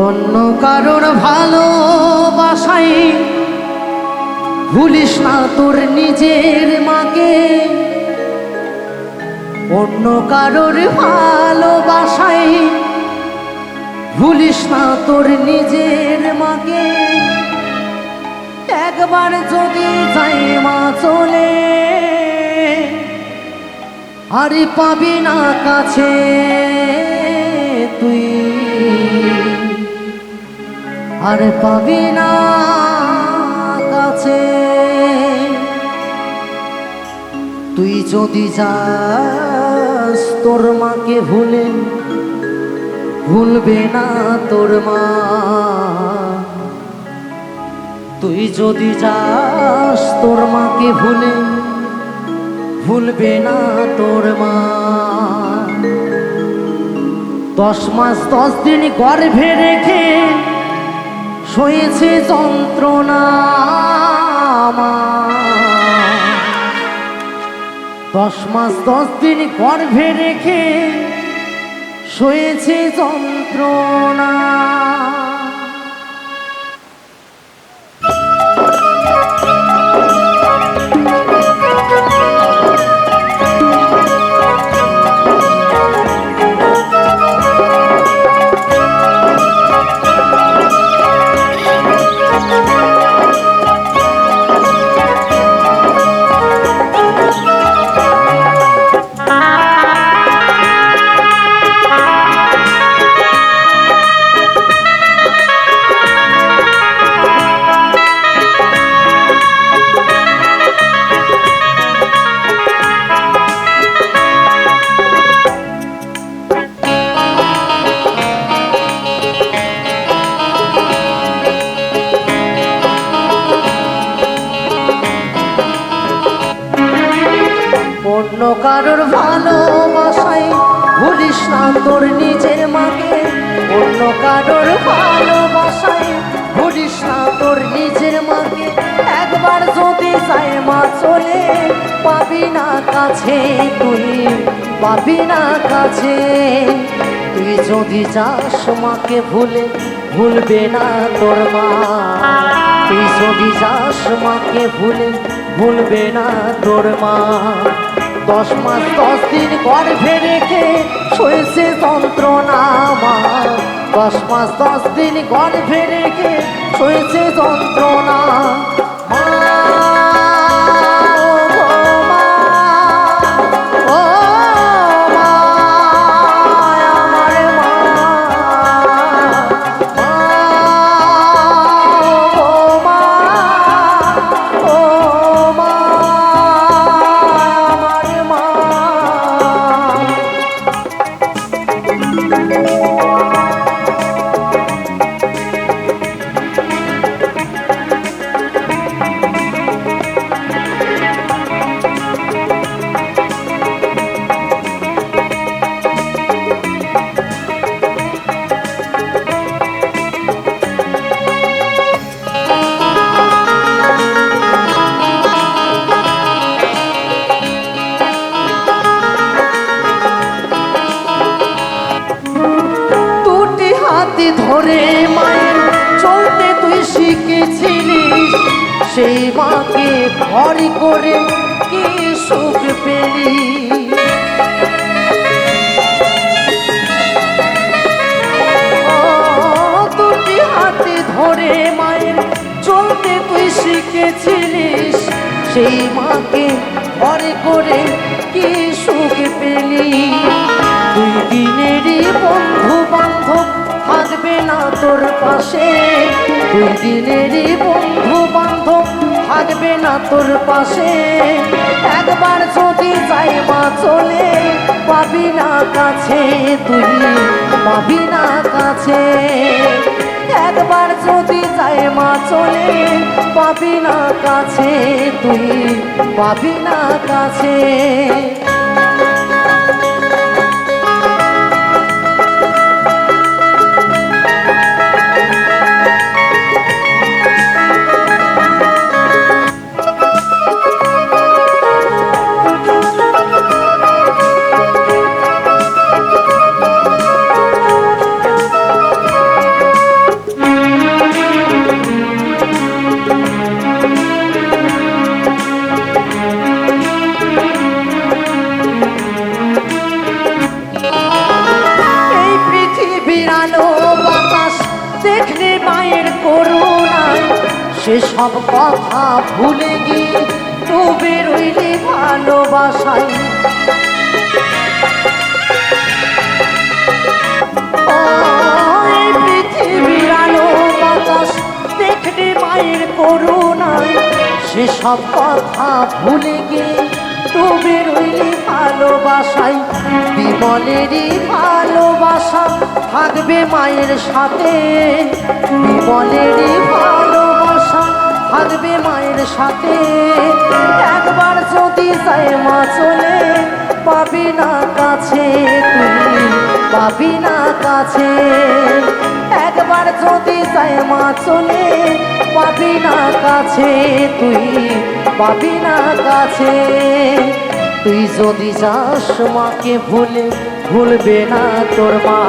অন্য কারোর ভালোবাসাই ভুলিস না তোর নিজের মাকে। অন্য কারোর ভালোবাসাই ভুলিস না তোর নিজের মাকে। একবার যদি যাই মা চলে আরে পাবি না কাছে তুই। আর পাবি না কাছে। তুই যদি যাস তোর মাকে ভুলে, ভুলবে না তোর মা। তুই যদি যাস তোর মাকে ভুলে, ভুলবে না তোর মা। দশ মাস, দশ দিন গর্ভে রেখে সয়েছে যন্ত্রণা। দশ মাস দশ দিন গর্ভে রেখে সয়েছে যন্ত্রণা অন্য কারোর ভালোবাসাই ভুলিস না, তোর নিজের মাকে। অন্য কারোর ভালোবাসাই ভুলিস না, তোর নিজের মাকে। একবার যদি যায় মা চলে, পাবি না কাছে তুই, পাবি না কাছে। তুই যদি যাস মাকে ভুলে, ভুলবে না তোর মা। তুই যদি যাস মাকে ভুলে, ভুলবে না তোর মা। দশ মাস দশ দিন গর্ভে রেখে সয়েছে যন্ত্রণা আমার। দশ মাস দশ দিন গর্ভে রেখে সয়েছে যন্ত্রণা। মা, মাকে করে কি সুখ পেলি? দুটি হাতে ধরে মায়ের চলতে তুই শিখেছিলিস। সেই মাকে ঘরে করে কি সুখ পেলি? দুই দিনেরই বন্ধু বান্ধব থাকবে না তোর পাশে। দুই দিনেরই বন্ধু থাকবে না তোর পাশে। একবার যদি যাই মা চলে, পাবি না কাছে তুই, পাবি না কাছে। একবার যদি যাই মা চলে, পাবি না কাছে তুই, পাবি না কাছে। সেসব কথা ভুলে গিয়ে ডুবে রইলে ভালোবাসায়। ও, এই পৃথিবীর আলো বাতাস দেখলে মায়ের করুণায়। সেসব কথা ভুলে গিয়ে ডুবে রইলে ভালোবাসায়। বিমলেরই ভালোবাসা থাকবে মায়ের সাথে। বিমলেরই থাকবে মায়ের সাথে? একবার যদি যায় মা চলে, পাবি না কাছে তুই পাবি না কাছে। একবার যদি যায় মা চলে, পাবি না কাছে তুই, পাবি না কাছে। তুই যদি যাস মাকে ভুলে, ভুলবে না তোর মা।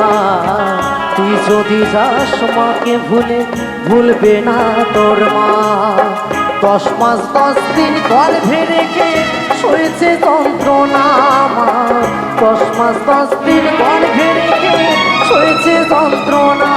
যদি যাস মাকে ভুলে, ভুলবে না তোর মা। দশ মাস, দশ দিন গর্ভে রেখে সয়েছে যন্ত্রণা মা দশ মাস, দশ দিন গর্ভে রেখে সয়েছে যন্ত্রণা